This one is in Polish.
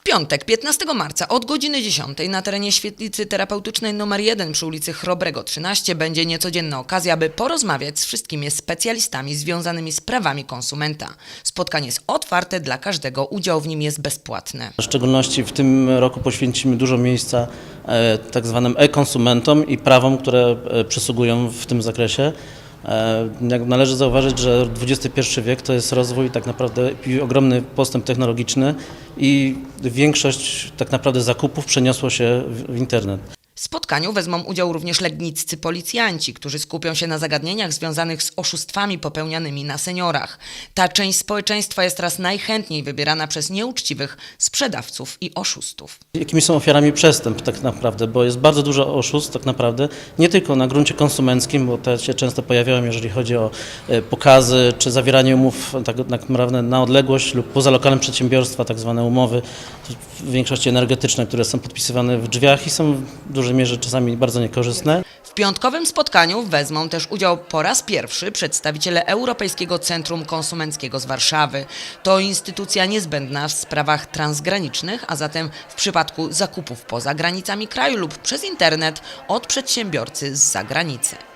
W piątek, 15 marca od godziny 10 na terenie świetlicy terapeutycznej nr 1 przy ulicy Chrobrego 13 będzie niecodzienna okazja, by porozmawiać z wszystkimi specjalistami związanymi z prawami konsumenta. Spotkanie jest otwarte dla każdego, udział w nim jest bezpłatny. W szczególności w tym roku poświęcimy dużo miejsca e, tak zwanym e-konsumentom i prawom, które e, przysługują w tym zakresie. E, należy zauważyć, że XXI wiek to jest rozwój tak naprawdę ogromny postęp technologiczny i większość tak naprawdę zakupów przeniosło się w internet. W spotkaniu wezmą udział również legniccy policjanci, którzy skupią się na zagadnieniach związanych z oszustwami popełnianymi na seniorach. Ta część społeczeństwa jest teraz najchętniej wybierana przez nieuczciwych sprzedawców i oszustów. Jakimi są ofiarami przestępstw tak naprawdę, bo jest bardzo dużo oszustw tak naprawdę, nie tylko na gruncie konsumenckim, bo te się często pojawiają, jeżeli chodzi o e, pokazy czy zawieranie umów tak tak naprawdę na odległość lub poza lokalem przedsiębiorstwa, tak zwane umowy, w większości energetyczne, które są podpisywane w drzwiach i są w dużej mierze czasami bardzo niekorzystne. W piątkowym spotkaniu wezmą też udział po raz pierwszy przedstawiciele Europejskiego Centrum Konsumenckiego z Warszawy. To instytucja niezbędna w sprawach transgranicznych, a zatem w przypadku zakupów poza granicami kraju lub przez internet od przedsiębiorcy z zagranicy.